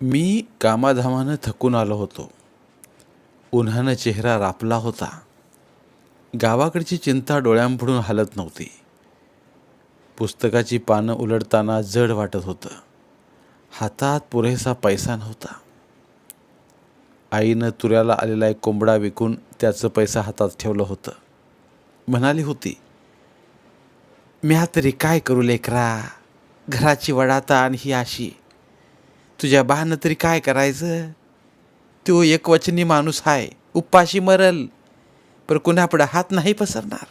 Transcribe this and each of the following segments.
मी कामाधामानं थकून आलो होतो. उन्हानं चेहरा रापला होता. गावाकडची चिंता डोळ्यांपुढून हलत नव्हती. पुस्तकाची पानं उलटताना जड वाटत होतं. हातात पुरेसा पैसा नव्हता. आईनं तुऱ्याला आलेला एक कोंबडा विकून त्याचं पैसा हातात ठेवलं होतं. म्हणाली होती म्या तरी काय करू लेकरा? घराची वडाता आणि ही अशी. तुझ्या बानं तरी काय करायचं? तो एकवचनी माणूस आहे उपाशी मरल पर कुणापुढं हात नाही पसरणार?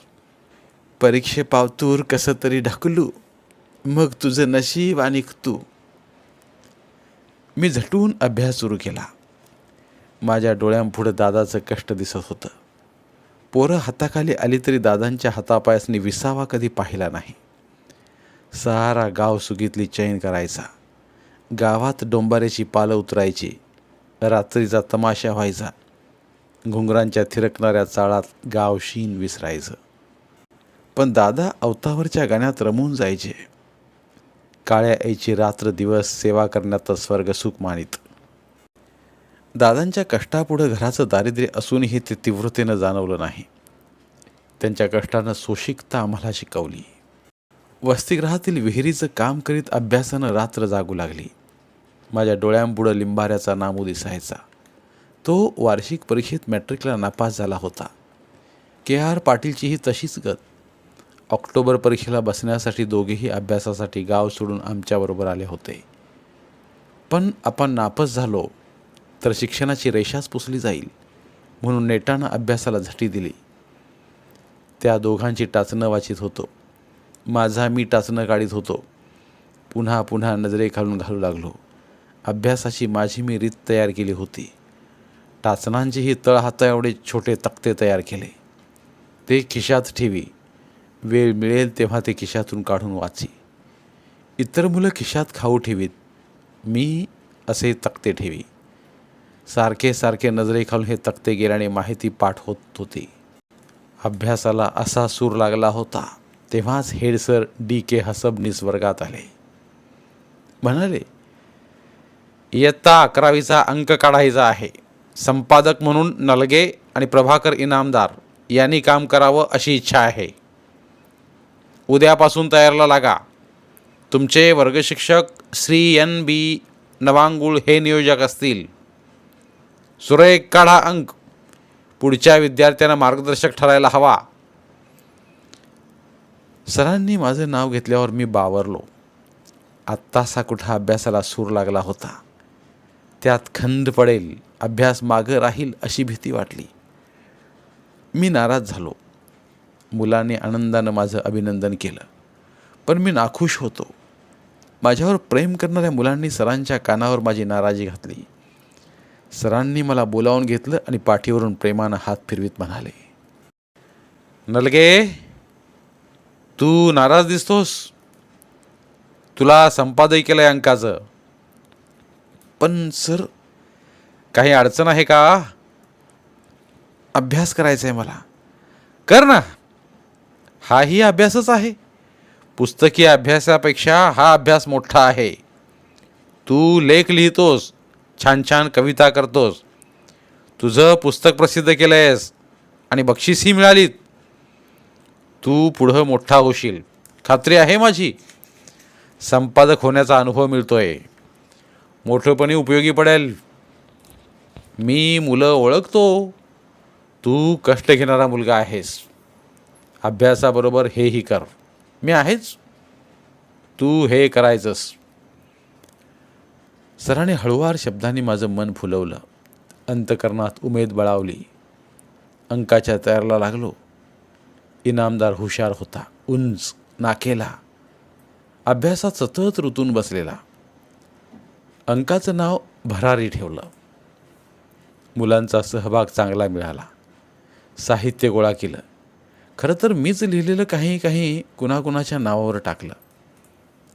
परीक्षे पावतूर कसं तरी ढकलू मग तुझं नशीब आणि तू. मी झटून अभ्यास सुरू केला. माझ्या डोळ्यांपुढं दादाचं कष्ट दिसत होतं. पोरं हाताखाली आली तरी दादांच्या हातापायासनी विसावा कधी पाहिला नाही. सारा गाव सुगीतली चैन करायचा. गावात डोंबाऱ्याची पालं उतरायची. रात्रीचा तमाशा व्हायचा. घुंगरांच्या थिरकणाऱ्या चाळात गाव शीन विसरायचं. पण दादा अवतावरच्या गाण्यात रमून जायचे. काळ्या आईची रात्र दिवस सेवा करण्यात स्वर्ग सुख मानित. दादांच्या कष्टापुढं घराचं दारिद्र्य असूनही ते तीव्रतेनं जाणवलं नाही. त्यांच्या कष्टानं सोशिकता आम्हाला शिकवली. वसतिगृहातील विहिरीचं काम करीत अभ्यासानं रात्र जागू लागली. माझ्या डोळ्यांपुढं लिंबाऱ्याचा नामू दिसायचा. तो वार्षिक परीक्षेत मॅट्रिकला नापास झाला होता. के आर पाटीलचीही तशीच गत. ऑक्टोबर परीक्षेला बसण्यासाठी दोघेही अभ्यासासाठी गाव सोडून आमच्याबरोबर आले होते. पण आपण नापास झालो तर शिक्षणाची रेषाच पुसली जाईल म्हणून नेटानं अभ्यासाला झटी दिली. त्या दोघांची टाचणं वाचित होतो. माझा मी टाचणं काढीत होतो. पुन्हा पुन्हा नजरेखालून घालू लागलो. अभ्यासाची माझी मी रीत तयार केली होती. टाचणांचेही तळहाता एवढे छोटे तक्ते तयार केले. ते खिशात ठेवी. वेळ मिळेल तेव्हा ते खिशातून काढून वाची. इतर मुलं खिशात खाऊ ठेवीत. मी असे तक्ते ठेवी. सारखे सारखे नजरे खालून हे तक्ते गेल्याने माहिती पाठ होत होती. अभ्यासाला असा सूर लागला होता. तेव्हाच head sir D K Hasabnis वर्गात आले. म्हणाले इयत्ता अकरावीचा अंक काढायचा आहे. संपादक म्हणून नलगे आणि प्रभाकर इनामदार यांनी काम करावं अशी इच्छा आहे. उद्यापासून तयारला लागा. तुमचे वर्गशिक्षक श्री एन बी नवांगुळ हे नियोजक असतील. सुरेख काढा अंक. पुढच्या विद्यार्थ्यांना मार्गदर्शक ठरायला हवा. सरांनी माझं नाव घेतल्यावर मी बावरलो. आत्तासा कुठं अभ्यासाला सूर लागला होता. त्यात खंड पडेल अभ्यास मागं राहील अशी भीती वाटली. मी नाराज झालो. मुलाने आनंदानं माझं अभिनंदन केलं. पण मी नाखुश होतो. माझ्यावर प्रेम करणाऱ्या मुलांनी सरांच्या कानावर माझी नाराजी घातली. सरांनी मला बोलावून घेतलं आणि पाठीवरून प्रेमानं हात फिरवीत म्हणाले नलगे तू नाराज दिसतोस? तुला संपादकीला आहे अंकाचं. पण सर काही अडचण आहे का? अभ्यास करायचा आहे मला. कर ना. हाही अभ्यासच आहे. पुस्तकी अभ्यासापेक्षा हा अभ्यास मोठा आहे. तू लेख लिहितोस छान छान कविता करतोस. तुझं पुस्तक प्रसिद्ध केलं आहेस आणि बक्षीसही मिळालीत. तू पुढं मोठा होशील. खात्री आहे माझी. संपादक होण्याचा अनुभव मिळतोय. मोठंपणी उपयोगी पडेल. मी मुलं ओळखतो. तू कष्ट घेणारा मुलगा आहेस. अभ्यासाबरोबर हेही कर. मी आहेच. तू हे करायचंस. सराने हळुवार शब्दांनी माझं मन फुलवलं. अंतकरणात उमेद बळावली. अंकाच्या तयारला लागलो. इनामदार हुशार होता उंच नाकेला. अभ्यासात सतत ऋतून बसलेला. अंकाचं नाव भरारी ठेवलं. मुलांचा सहभाग चांगला मिळाला. साहित्य गोळा केलं. खरं तर मीच लिहिलेलं काही काही कुणाकुणाच्या नावावर टाकलं.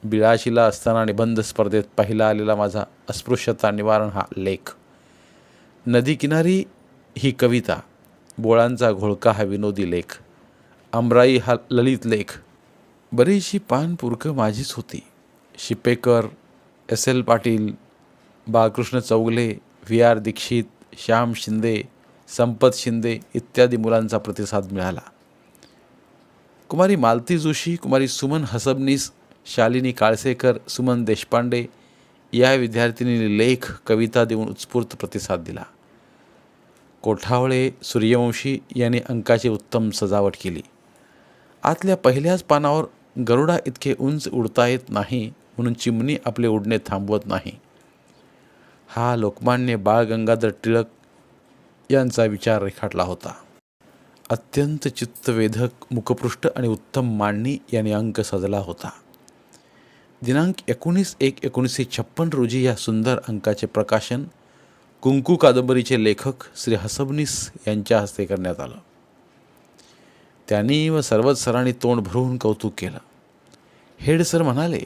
बिळाशीला असताना निबंध स्पर्धेत पहिला आलेला माझा अस्पृश्यता निवारण हा लेख. नदीकिनारी ही कविता बोळांचा घोळका हा विनोदी लेख. आमराई हा ललित लेख. बरीचशी पानपुरकं माझीच होती. Shipekar S L Patil Balkrishna Chougale V R Dixit Shyam Shinde Sampat Shinde इत्यादी मुलांचा प्रतिसाद मिळाला. कुमारी मालती जोशी कुमारी सुमन हसबनीस शालिनी काळसेकर सुमन देशपांडे या विद्यार्थिनींनी लेख कविता देऊन उत्स्फूर्त प्रतिसाद दिला. कोठावळे सूर्यवंशी यांनी अंकाची उत्तम सजावट केली. आतल्या पहिल्याच पानावर गरुडा इतके उंच उडता येत नाही म्हणून चिमणी आपले उडणे थांबवत नाही. हा लोकमान्य बाळ गंगाधर टिळक यांचा विचार रेखाटला होता. अत्यंत चित्तवेधक मुखपृष्ठ आणि उत्तम मांडणी याने अंक सजला होता. दिनांक एकोणीस एक एकोणीसशे छप्पन रोजी या सुंदर अंकाचे प्रकाशन कुंकू कादंबरीचे लेखक श्री हसबनीस यांच्या हस्ते करण्यात आलं. त्यांनी व सर्वच सरांनी तोंड भरून कौतुक केलं. हेड सर म्हणाले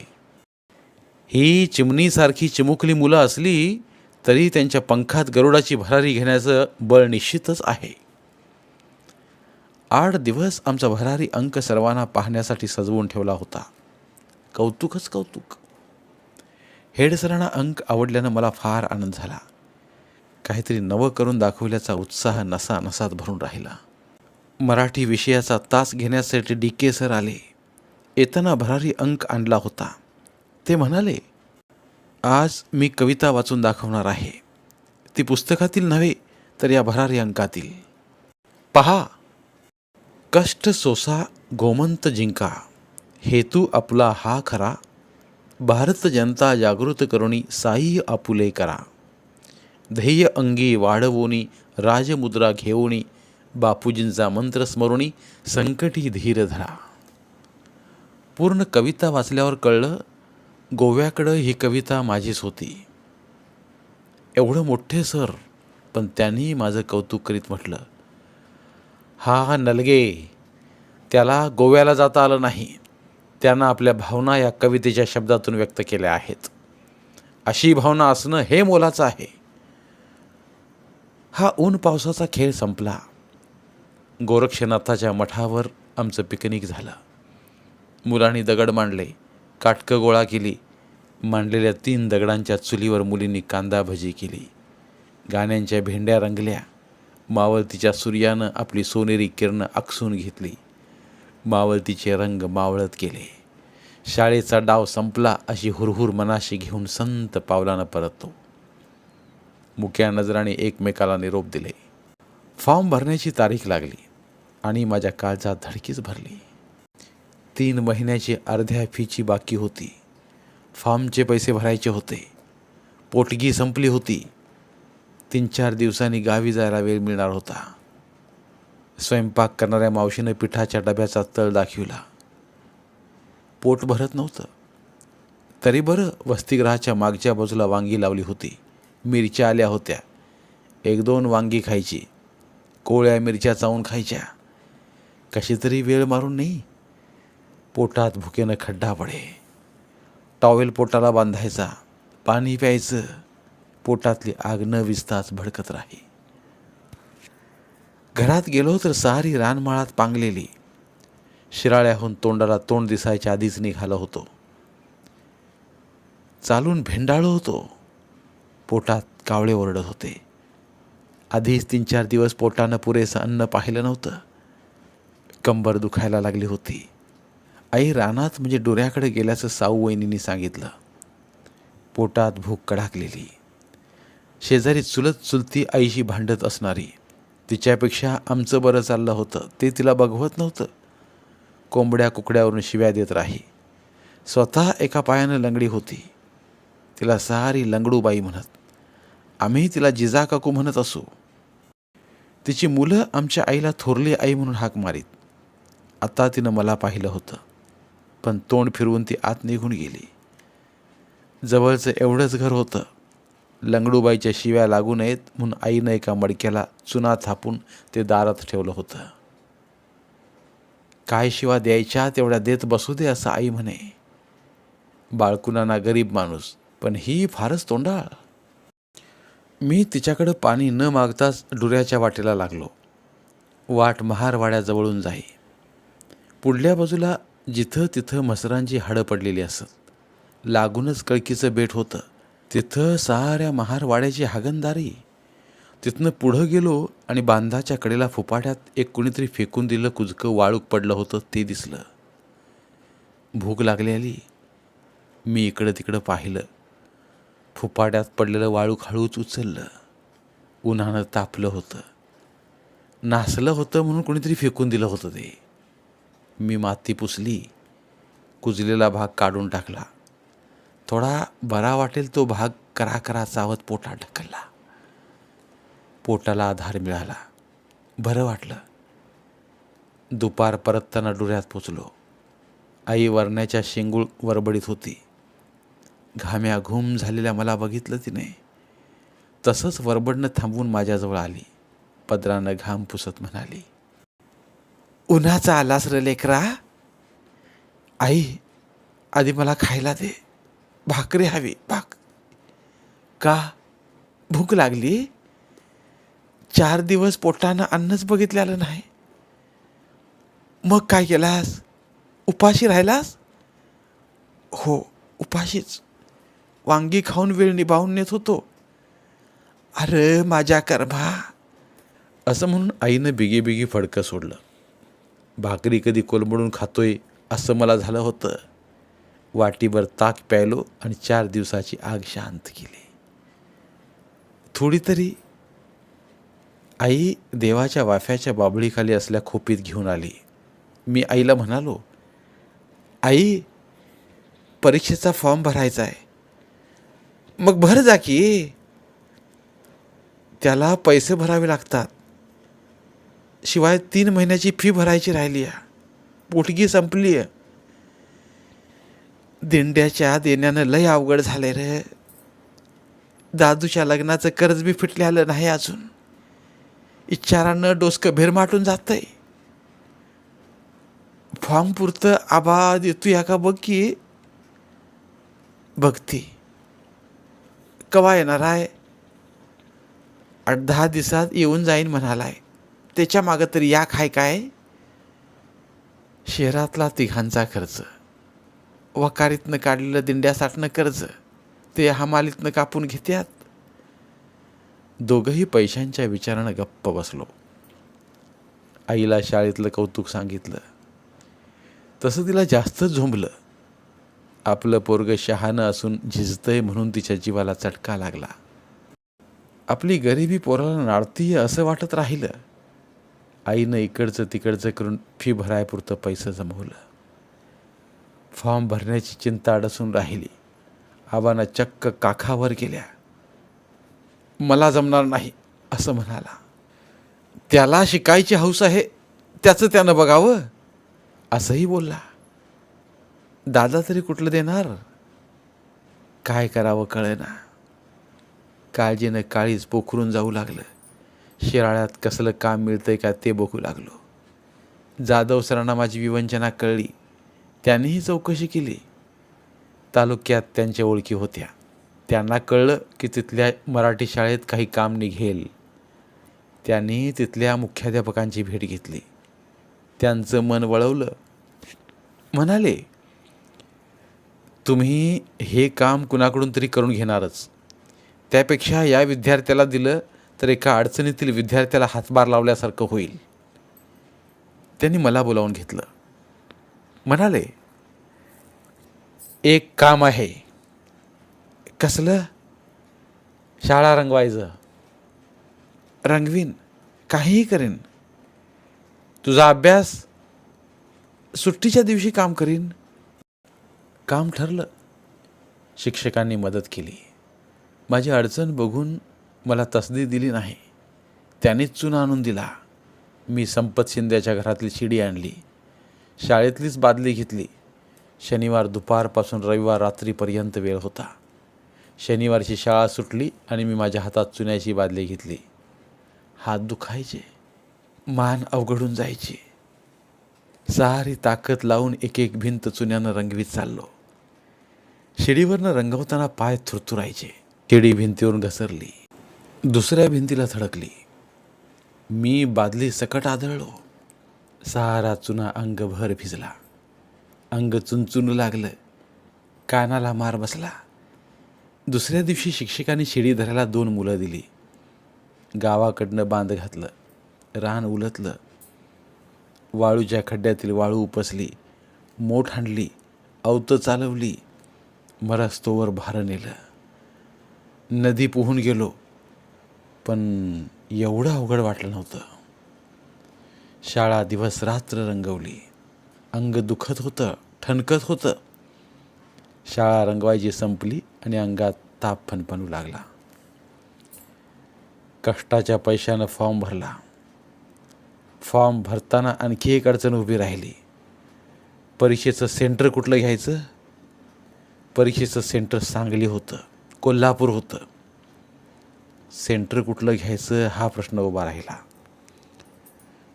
ही चिमणीसारखी चिमुकली मुलं असली तरी त्यांच्या पंखात गरुडाची भरारी घेण्याचं बळ निश्चितच आहे. आठ दिवस आमचा भरारी अंक सर्वांना पाहण्यासाठी सजवून ठेवला होता. कौतुकच कौतुक. हेड सरांना अंक आवडल्यानं मला फार आनंद झाला. काहीतरी नवं करून दाखवल्याचा उत्साह नसा नसात भरून राहिला. मराठी विषयाचा तास घेण्यासाठी डी के सर आले. येताना भरारी अंक आणला होता. ते म्हणाले आज मी कविता वाचून दाखवणार आहे. ती पुस्तकातील नव्हे तर या भरारी अंकातील. पहा. कष्ट सोसा गोमंत जिंका. हेतू आपला हा खरा. भारत जनता जागृत करुणी साई आपुले करा. ध्येय अंगी वाढवोनी राजमुद्रा घेऊनी बापूजींचा मंत्र स्मरुणी संकटी धीर धरा. पूर्ण कविता वाचल्यावर कळलं गोव्याकडं ही कविता माझीच होती. एवढं मोठे सर पण त्यांनी माझं कौतुक करीत म्हटलं हा हा नलगे त्याला गोव्याला जाता आलं नाही. त्यांना आपल्या भावना या कवितेच्या शब्दातून व्यक्त केल्या आहेत. अशी भावना असणं हे मोलाचं आहे. हा ऊन पावसाचा खेळ संपला. गोरक्षनाथाच्या मठावर आमचं पिकनिक झालं. मुलांनी दगड मांडले काटकं गोळा केली मांडलेल्या तीन दगडांच्या चुलीवर मुलींनी कांदा भजी केली. गाण्यांच्या भेंड्या रंगल्या मावळतीच्या सूर्यानं आपली सोनेरी किरणं आकसून घेतली. मावळतीचे रंग मावळत केले शाळेचा डाव संपला अशी हुरहुर मनाशी घेऊन संत पावलानं परततो. मुक्या नजराने एकमेकाला निरोप दिले. फॉर्म भरण्याची तारीख लागली. आणि माझ्या काळजात धडकीच भरली. तीन महिन्याची अर्ध्या फीची बाकी होती. फॉर्मचे पैसे भरायचे होते. पोटगी संपली होती. तीन चार दिवसांनी गावी जायला वेळ मिळणार होता. स्वयंपाक करणाऱ्या मावशीनं पिठाच्या डब्याचा तळ दाखविला. पोट भरत नव्हतं. तरी बरं वसतिगृहाच्या मागच्या बाजूला वांगी लावली होती. मिरच्या आल्या होत्या. एक दोन वांगी खायची. कोळ्या मिरच्या चावून खायच्या. कशी तरी वेळ मारून नाही. पोटात भुकेनं खड्डा पडे. टॉवेल पोटाला बांधायचा. पाणी प्यायचं. पोटातली आग न विजताच भडकत राही. घरात गेलो तर सारी रानमाळात पांगलेली. शिराळ्याहून तोंडाला तोंड दिसायच्या आधीच निघालो होतो. चालून भेंडाळो होतो. पोटात कावळे ओरडत होते. आधीच तीन चार दिवस पोटानं पुरेसं अन्न पाहिलं नव्हतं. कंबर दुखायला लागली होती. आई रानात म्हणजे डोऱ्याकडे गेल्याचं साऊ वहिनीने सांगितलं. पोटात भूक कडाकलेली. शेजारी चुलत चुलती आईशी भांडत असणारी. तिच्यापेक्षा आमचं बरं चाललं होतं. ते तिला बघवत नव्हतं. कोंबड्या कुकड्यावरून शिव्या देत राही. स्वतः एका पायानं लंगडी होती. तिला सारी लंगडूबाई म्हणत आम्ही तिला जिजा काकू म्हणत असू. तिची मुलं आमच्या आईला थोरली आई म्हणून हाक मारीत. आता तिनं मला पाहिलं होतं. पण तोंड फिरवून ती आत निघून गेली. जवळचं एवढंच घर होतं. लंगडूबाईच्या शिव्या लागू नयेत म्हणून आईनं एका मडक्याला चुना थापून ते दारात ठेवलं होतं. काय शिवा द्यायच्या? तेवढ्या देत बसू दे असं आई म्हणे. बाळकुनाना गरीब माणूस पण ही फारच तोंडाळ. मी तिच्याकडं पाणी न मागताच डुऱ्याच्या वाटेला लागलो. वाट महारवाड्याजवळून जाई. पुढल्या बाजूला जिथं तिथं मसरांची हाडं पडलेली असत. लागूनच कळकीचं बेट होतं. तिथं साऱ्या महारवाड्याची हागणदारी. तिथनं पुढं गेलो आणि बांधाच्या कडेला फुपाट्यात एक कुणीतरी फेकून दिलं कुजकं वाळूक पडलं होतं ते दिसलं. भूक लागलेली मी इकडं तिकडं पाहिलं. फुपाट्यात पडलेलं वाळूक हळूच उचललं. उन्हानं तापलं होतं. नासलं होतं म्हणून कोणीतरी फेकून दिलं होतं ते. मी माती पुसली कुजलेला भाग काढून टाकला. थोडा बरा वाटेल तो भाग करा करा चावत पोटात ढकलला. पोटाला आधार मिळाला. बरं वाटलं. दुपार परतताना डोऱ्यात पोचलो. आई वरण्याच्या शेंगूळ वरबडीत होती. घाम्या घुम झालेल्या मला बघितलं तिने. तसंच वरबडनं थांबून माझ्याजवळ आली. पदरानं घाम पुसत म्हणाली उन्हाचा आलास र लेकरा. आई आधी मला खायला दे. भाकरी हवी भाक. का? भूक लागली? चार दिवस पोटानं अन्नच बघितलेलं नाही. मग काय केलास? उपाशी राहिलास? हो उपाशीच. वांगी खाऊन वेळ निभावून नेत होतो. अरे माझ्या कर्मा. असं म्हणून आईनं बिगी बिगी फडकं सोडलं. भाकरी कधी कोलमडून खातोय असं मला झालं होतं. वाटीभर ताक प्यायलो आणि चार दिवसाची आग शांत केली. थोडी तरी आई देवाच्या वाफ्याच्या बाबळीखाली असल्या खोपीत घेऊन आली. मी आईला म्हणालो आई परीक्षेचा फॉर्म भरायचा आहे मग भर जा की. त्याला पैसे भरावे लागतात. शिवाय तीन महिन्याची फी भरायची राहिली आहे. पोटगी संपली आहे. दिंड्याच्या देण्यानं लय अवघड झाले रे. दादूच्या लग्नाचं कर्ज बी फिटले आलं नाही अजून. इच्छारानं डोसकं भेरमाटून जातंय. फॉर्म पुरतं आबा देतो या का बघ की. बघती. कवा येणार आहे? आठ दहा दिवसात येऊन जाईन म्हणालाय. त्याच्या मागं तरी या काय काय? शहरातला तिघांचा खर्च. वकारीतनं काढलेलं दिंड्यासाठनं कर्ज. ते हमालीतनं कापून घेत्यात. दोघंही पैशांच्या विचारानं गप्प बसलो. आईला शाळेतलं कौतुक सांगितलं. तसं तिला जास्त झोंबलं. आपलं पोरग शहाणं असून झिजतंय म्हणून तिच्या जीवाला चटका लागला. आपली गरिबी पोराला नाळतीय असं वाटत राहिलं. आईनं इकडचं तिकडचं करून फी भरायपुरतं पैसे जमवलं. फॉर्म भरण्याची चिंता अडसून राहिली. आबांना चक्क काखावर गेल्या. मला जमणार नाही असं म्हणाला. त्याला शिकायची हौस आहे त्याचं त्यानं बघावं असंही बोलला. दादा तरी कुठलं देणार? काय करावं कळेना. काळजीनं काळीच पोखरून जाऊ लागलं. शिराळ्यात कसलं काम मिळतंय का ते बघू लागलो. जाधव सरांना माझी विवंचना कळली. त्यांनीही चौकशी केली. तालुक्यात त्यांच्या ओळखी होत्या. त्यांना कळलं की तिथल्या मराठी शाळेत काही काम निघेल. त्यांनी तिथल्या मुख्याध्यापकांची भेट घेतली. त्यांचं मन वळवलं. म्हणाले तुम्ही हे काम कुणाकडून तरी करून घेणारच. त्यापेक्षा या विद्यार्थ्याला दिलं तर एका अडचणीतील विद्यार्थ्याला हातभार लावल्यासारखं होईल. त्यांनी मला बोलावून घेतलं. म्हणाले एक काम आहे. कसलं? शाळा रंगवायचं. रंगवीन काहीही करेन. तुझा अभ्यास सुट्टीच्या दिवशी काम करीन. काम ठरलं. शिक्षकांनी मदत केली. माझी अडचण बघून मला तसदी दिली नाही. त्यानेच चुना आणून दिला. मी संपत शिंद्याच्या घरातली शिडी आणली. शाळेतलीच बादली घेतली. शनिवार दुपारपासून रविवार रात्रीपर्यंत वेळ होता. शनिवारची शाळा सुटली आणि मी माझ्या हातात चुन्याची बादली घेतली. हात दुखायचे. मान अवघडून जायची. सारी ताकद लावून एक एक भिंत चुन्यानं रंगवीत चाललो. शिडीवरनं रंगवताना पाय थुरथुरायचे. शिडी भिंतीवरून घसरली. दुसऱ्या भिंतीला थडकली मी बादली सकट आदळलो. सहारा चुना अंगभर भिजला. अंग चुनचुनू लागलं. कानाला मार बसला. दुसऱ्या दिवशी शिक्षकांनी शिडी धरायला दोन मुलं दिली. गावाकडनं बांध घातलं. रान उलटलं वाळूच्या खड्ड्यातील वाळू उपसली. मोठ हांडली अवतं चालवली. मरस्तोवर भार नेलं. नदी पोहून गेलो. पण एवढं अवघड वाटलं नव्हतं. शाळा दिवस रात्र रंगवली. अंग दुखत होतं ठणकत होतं. शाळा रंगवायची संपली आणि अंगात ताप फणफणू लागला. कष्टाच्या पैशानं फॉर्म भरला. फॉर्म भरताना आणखी एक अडचण उभी राहिली. परीक्षेचं सेंटर कुठलं घ्यायचं? परीक्षेचं सेंटर सांगली होतं कोल्हापूर होतं. सेंटर कुठलं घ्यायचं हा प्रश्न उभा राहिला.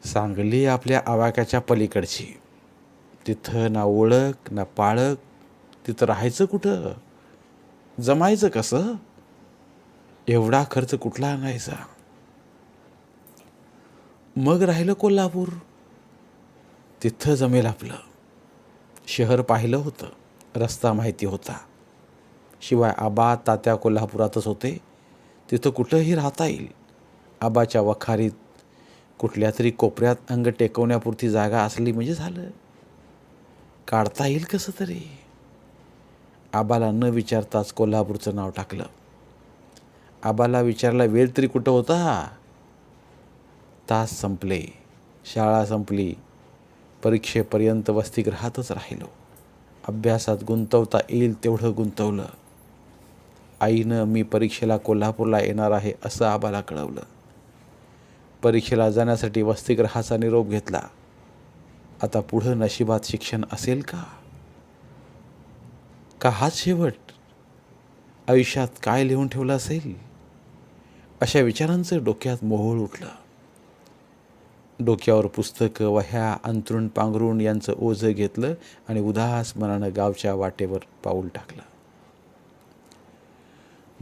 सांगली आपल्या आवाक्याच्या पलीकडची. तिथं ना ओळख ना पाळक तिथं राहायचं कुठं? जमायचं कसं? एवढा खर्च कुठला आणायचा? मग राहिलं कोल्हापूर. तिथं जमेल आपलं. शहर पाहिलं होतं. रस्ता माहिती होता. शिवाय आबा तात्या कोल्हापुरातच होते. तिथं कुठंही राहता येईल. आबाच्या वखारीत कुठल्या तरी कोपऱ्यात अंग टेकवण्यापुरती जागा असली म्हणजे झालं. काढता येईल कसं तरी. आबाला न विचारताच कोल्हापूरचं नाव टाकलं. आबाला विचारला वेळ तरी कुठं होता? तास संपले. शाळा संपली. परीक्षेपर्यंत वसतिगृहातच राहिलो. अभ्यासात गुंतवता येईल तेवढं गुंतवलं. आईनं मी परीक्षेला कोल्हापूरला येणार आहे असं आबाला कळवलं. परीक्षेला जाण्यासाठी वसतिगृहाचा निरोप घेतला. आता पुढं नशिबात शिक्षण असेल का? का हाच शेवट? आयुष्यात काय लिहून ठेवलं असेल? अशा विचारांचं डोक्यात मोहोळ उठलं. डोक्यावर पुस्तकं वह्या अंतरुण पांघरुण यांचं ओझं घेतलं आणि उदास मनानं गावच्या वाटेवर पाऊल टाकलं.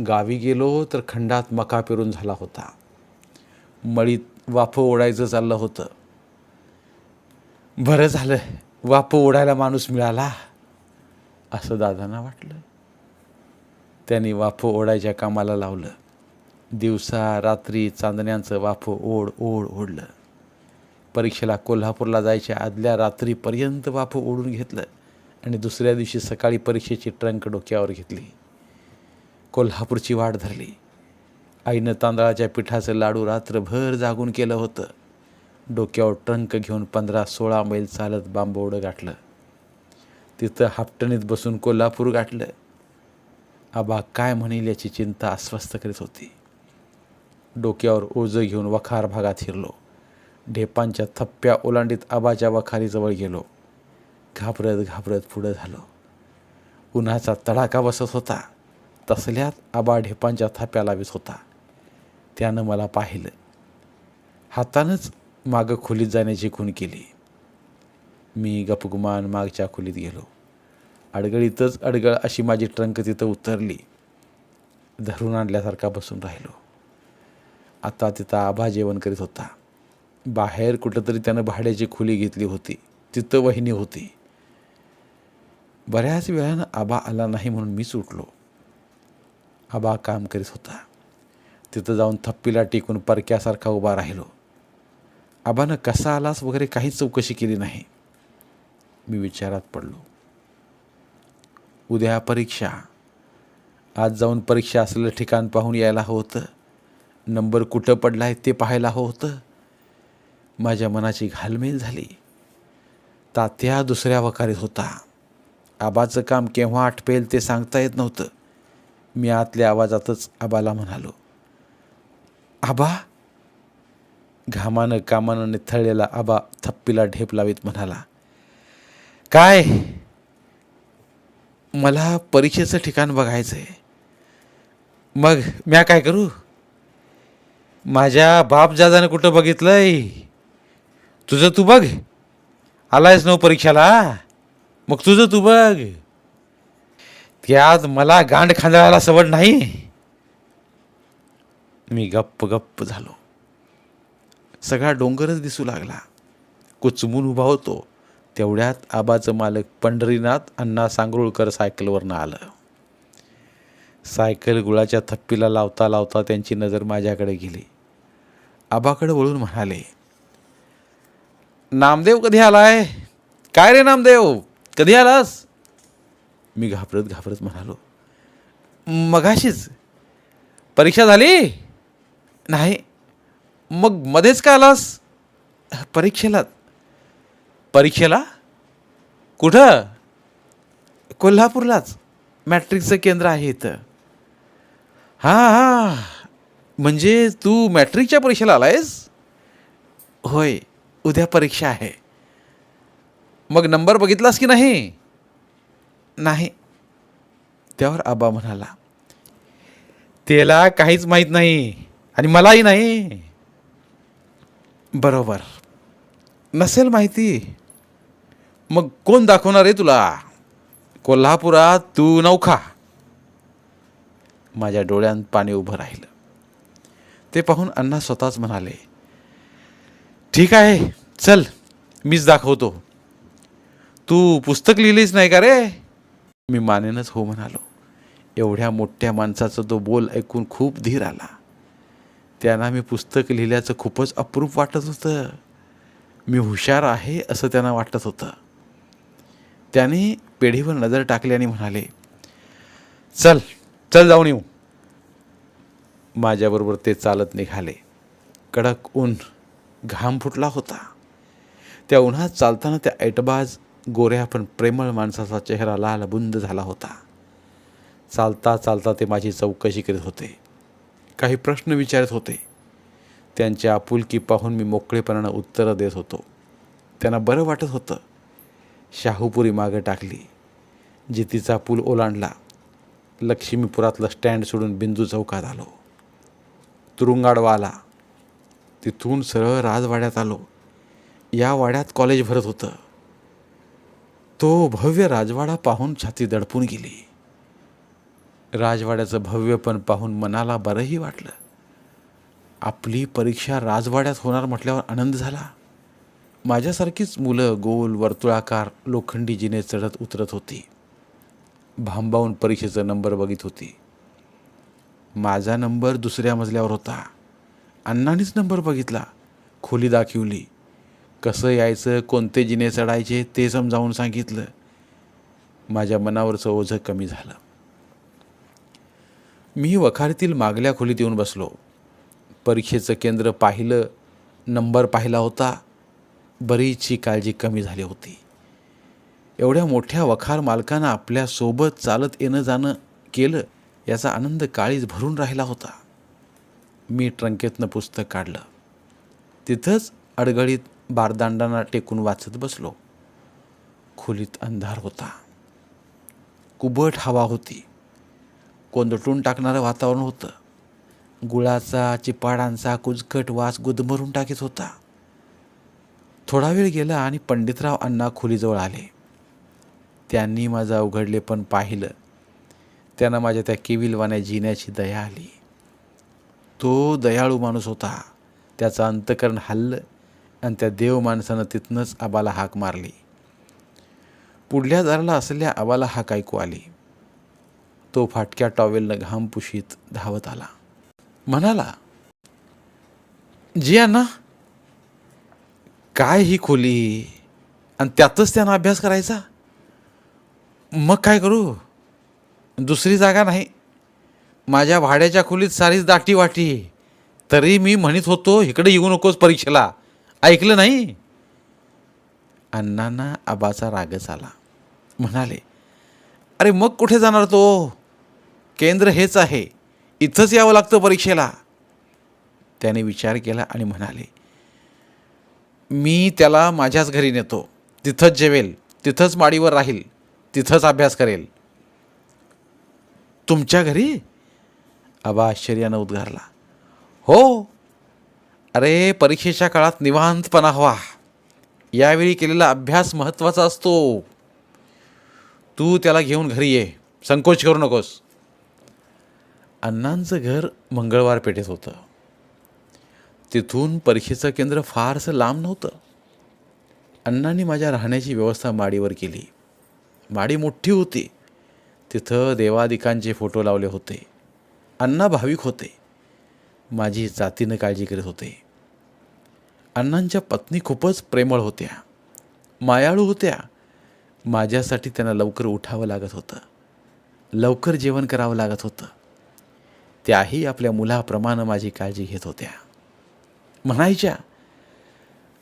गावी गेलो तर खंडात मका पेरून झाला होता. मळीत वाफं ओढायचं चाललं होतं. बरं झालं वाफ ओढायला माणूस मिळाला असं दादांना वाटलं. त्यांनी वाफं ओढायच्या कामाला लावलं. दिवसा रात्री चांदण्यांचं वाफं ओढ ओढ ओढलं. परीक्षेला कोल्हापूरला जायच्या आदल्या रात्रीपर्यंत वाफं ओढून घेतलं आणि दुसऱ्या दिवशी सकाळी परीक्षेची ट्रंक डोक्यावर घेतली. कोल्हापूरची वाट धरली. आईनं तांदळाच्या पिठाचं लाडू रात्रभर जागून केलं होतं. डोक्यावर ट्रंक घेऊन पंधरा सोळा मैल चालत बांबवडं गाठलं. तिथं हापटणीत बसून कोल्हापूर गाठलं. आबा काय म्हणेल याची चिंता अस्वस्थ करीत होती. डोक्यावर ओझं घेऊन वखार भागात हिरलो. ढेपांच्या थप्प्या ओलांडीत आबाच्या वखारीजवळ गेलो. घाबरत घाबरत पुढं झालो. उन्हाचा तडाखा बसत होता. तसल्यात आबा ढेपांच्या थप्प्या लावीत होता. त्यानं मला पाहिलं. हातानंच मागं खोलीत जाण्याची खून केली. मी गपगुमान मागच्या खोलीत गेलो. अडगळीतच अडगळ अशी माझी ट्रंक तिथं उतरली. धरून आणल्यासारखा बसून राहिलो. आता तिथं आभा जेवण करीत होता. बाहेर कुठंतरी त्यानं भाड्याची खोली घेतली होती. तिथं वहिनी होती. बऱ्याच वेळानं आबा आला नाही म्हणून मी सुटलो आबा काम करीत होता. तिथं जाऊन थप्पीला टिकून परक्यासारखा उभा राहिलो. आबानं कसा आलास वगैरे काहीच चौकशी केली नाही. मी विचारात पडलो. उद्या परीक्षा. आज जाऊन परीक्षा असलेलं ठिकाण पाहून यायला हवं होतं. नंबर कुठं पडला आहे ते पाहायला हवं होतं. माझ्या मनाची घालमेल झाली. तात्या दुसऱ्या वकारीत होता. आबाचं काम केव्हा आटपेल ते सांगता येत नव्हतं. मी आतल्या आवाजातच आबाला म्हणालो आबा. घामानं कामानं निथळलेला आबा थप्पीला ढेप लावीत म्हणाला काय? मला परीक्षेचं ठिकाण बघायचं आहे मग म्या काय करू? माझ्या बाप कुठं बघितलंय? तुझं तू बघ. आलायस नव परीक्षाला? मग तुझं तू बघ. की आज मला गांड खांदळायला सवड नाही. मी गप्प गप्प झालो. सगळा डोंगरच दिसू लागला. कुचमून उभा होतो. तेवढ्यात आबाचं मालक पंढरीनाथ अण्णा सांगरुळकर सायकलवरनं आलं. सायकल गुळाच्या थप्पीला लावता लावता त्यांची नजर माझ्याकडे गेली. आबाकडे वळून म्हणाले नामदेव कधी आलाय? काय रे नामदेव? कधी आलास? मी घाबरत घाबरत म्हणालो मगाशीच परीक्षा झाली? नाही. मग मध्येच का आलास? परीक्षेला. परीक्षेला? कुठं? कोल्हापूरलाच. मॅट्रिकचं केंद्र आहे इथं. हां हां. म्हणजे तू मॅट्रिकच्या परीक्षेला आलायस? होय. उद्या परीक्षा आहे. मग नंबर बघितलास की नाही? नाही. त्यावर आबा म्हणाला त्याला काहीच माहीत नाही आणि मलाही नाही. बरोबर. नसेल माहिती. मग कोण दाखवणार आहे तुला? कोल्हापुरात तू नौखा माझ्या डोळ्यात पाणी उभं राहिलं. ते पाहून अण्णा स्वतःच म्हणाले ठीक आहे चल मीच दाखवतो. तू पुस्तक लिहिलीच नाही का रे? मी मानेनच हो म्हणालो. एवढ्या मोठ्या माणसाचा तो बोल ऐकून खूप धीर आला. त्यांना मी पुस्तक लिहिल्याचं खूपच अप्रूप वाटत होतं. मी हुशार आहे असं त्यांना वाटत होतं. त्याने पेढीवर नजर टाकली आणि म्हणाले चल चल जाऊन येऊ. माझ्याबरोबर ते चालत निघाले. कडक ऊन घाम फुटला होता. त्या उन्हात चालताना त्या ऐटबाज गोऱ्या पण प्रेमळ माणसाचा चेहरा लाल बुंद झाला होता. चालता चालता ते माझी चौकशी करीत होते. काही प्रश्न विचारत होते. त्यांची आपुलकी पाहून मी मोकळेपणानं उत्तरं देत होतो. त्यांना बरं वाटत होतं. शाहूपुरी मागं टाकली. जितीचा पूल ओलांडला. लक्ष्मीपुरातलं स्टँड सोडून बिंदू चौकात आलो. तुरुंगाडवा आला तिथून सरळ राजवाड्यात आलो. या वाड्यात कॉलेज भरत होतं. तो भव्य राजवाडा पाहून छाती दडपून गेली. राजवाड्याचं भव्यपण पाहून मनाला बरंही वाटलं. आपली परीक्षा राजवाड्यात होणार म्हटल्यावर आनंद झाला. माझ्यासारखीच मुलं गोल वर्तुळाकार लोखंडी जिने चढत उतरत होती. भांबावून परीक्षेचा नंबर बघित होती. माझा नंबर दुसऱ्या मजल्यावर होता. अण्णानेच नंबर बघितला. खोली दाखवली. कसं यायचं कोणते जिने चढायचे ते समजावून सांगितलं. माझ्या मनावरचं ओझं कमी झालं. मी वखारीतील मागल्या खोलीत येऊन बसलो. परीक्षेचं केंद्र पाहिलं नंबर पाहिला होता. बरीचशी काळजी कमी झाली होती. एवढ्या मोठ्या वखार मालकानं आपल्यासोबत चालत येणं जाणं केलं याचा आनंद काळीच भरून राहिला होता. मी ट्रंकेतनं पुस्तक काढलं. तिथंच अडगळीत बारदांडांना टेकून वाचत बसलो. खोलीत अंधार होता. कुबट हवा होती. कोंदटून टाकणारं वातावरण होतं. गुळाचा चिपाडांचा कुजकट वास गुदमरून टाकीत होता. थोडा वेळ गेला आणि पंडितराव अण्णा खोलीजवळ आले. त्यांनी माझं अवघडले पण पाहिलं. त्यांना माझ्या त्या केविलवाण्या जिण्याची दया आली. तो दयाळू माणूस होता. त्याचं अंतकरण हल्लं. आणि त्या देव माणसानं तिथनंच आबाला हाक मारली. पुढल्या दाराला असलेल्या आबाला हाक ऐकू आली. तो फाटक्या टॉवेलनं घाम पुशीत धावत आला. म्हणाला जिया ना काय ही खोली? आणि त्यातच त्यांना अभ्यास करायचा? मग काय करू? दुसरी जागा नाही. माझ्या भाड्याच्या खोलीत सारीच दाटी वाटी तरी मी म्हणत होतो इकडे येऊ नकोस परीक्षेला. ऐकलं नाही? अण्णांना आबाचा रागच आला म्हणाले अरे मग कुठे जाणार तो? केंद्र हेच आहे. इथंच यावं लागतं परीक्षेला. त्याने विचार केला आणि म्हणाले मी त्याला माझ्याच घरी नेतो. तिथंच जेवेल. तिथंच माडीवर राहील. तिथंच अभ्यास करेल. तुमच्या घरी? आबा आश्चर्यानं उद्गारला. हो अरे परीक्षेच्या काळात निवांतपणा हवा यावेळी केलेला अभ्यास महत्त्वाचा असतो. तू त्याला घेऊन घरी ये. संकोच करू नकोस. अण्णांचं घर मंगळवार पेठेत होतं. तिथून परीक्षेचं केंद्र फारसं लांब नव्हतं. अण्णांनी माझ्या राहण्याची व्यवस्था माडीवर केली. माडी मोठी होती. तिथं देवादिकांचे फोटो लावले होते. अण्णा भाविक होते. माझी जातीनं काळजी करत होते. अण्णांच्या पत्नी खूपच प्रेमळ होत्या. मायाळू होत्या. माझ्यासाठी त्यांना लवकर उठावं लागत होतं. लवकर जेवण करावं लागत होतं. त्याही आपल्या मुलाप्रमाणे माझी काळजी घेत होत्या. म्हणायच्या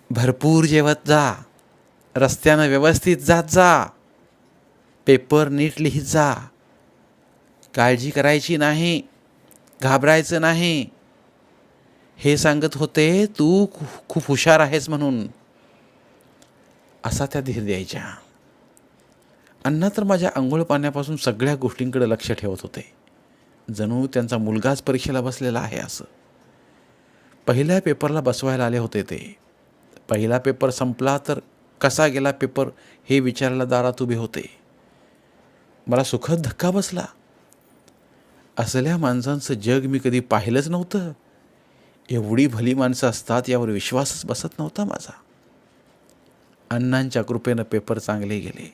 भरपूर जेवत जा. रस्त्यानं व्यवस्थित जात जा. पेपर नीट लिहित जा. काळजी करायची नाही. घाबरायचं नाही. हे सांगत होते तू खू- खूप हुशार आहेस म्हणून. असा त्या धीर द्यायच्या. अण्णा तर माझ्या आंघोळ पाण्यापासून सगळ्या गोष्टींकडे लक्ष ठेवत होते. जणू त्यांचा मुलगाच परीक्षेला बसलेला आहे असं. पहिल्या पेपरला बसवायला आले होते ते. पहिला पेपर संपला तर कसा गेला पेपर हे विचारायला दारात उभे होते. मला सुखद धक्का बसला. असल्या माणसांचं जग मी कधी पाहिलंच नव्हतं. एवढी भली माणसं असतात यावर विश्वासच बसत नव्हता माझा. अण्णांच्या कृपेनं पेपर चांगले गेले.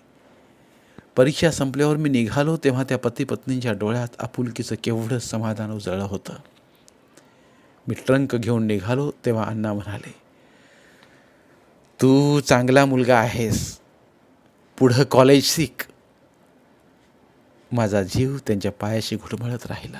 परीक्षा संपल्यावर मी निघालो तेव्हा त्या पती पत्नींच्या डोळ्यात आपुलकीचं केवढं समाधान उजळलं होतं. मी ट्रंक घेऊन निघालो तेव्हा अण्णा म्हणाले तू चांगला मुलगा आहेस. पुढं कॉलेज शिक. माझा जीव त्यांच्या पायाशी घुटमळत राहिला.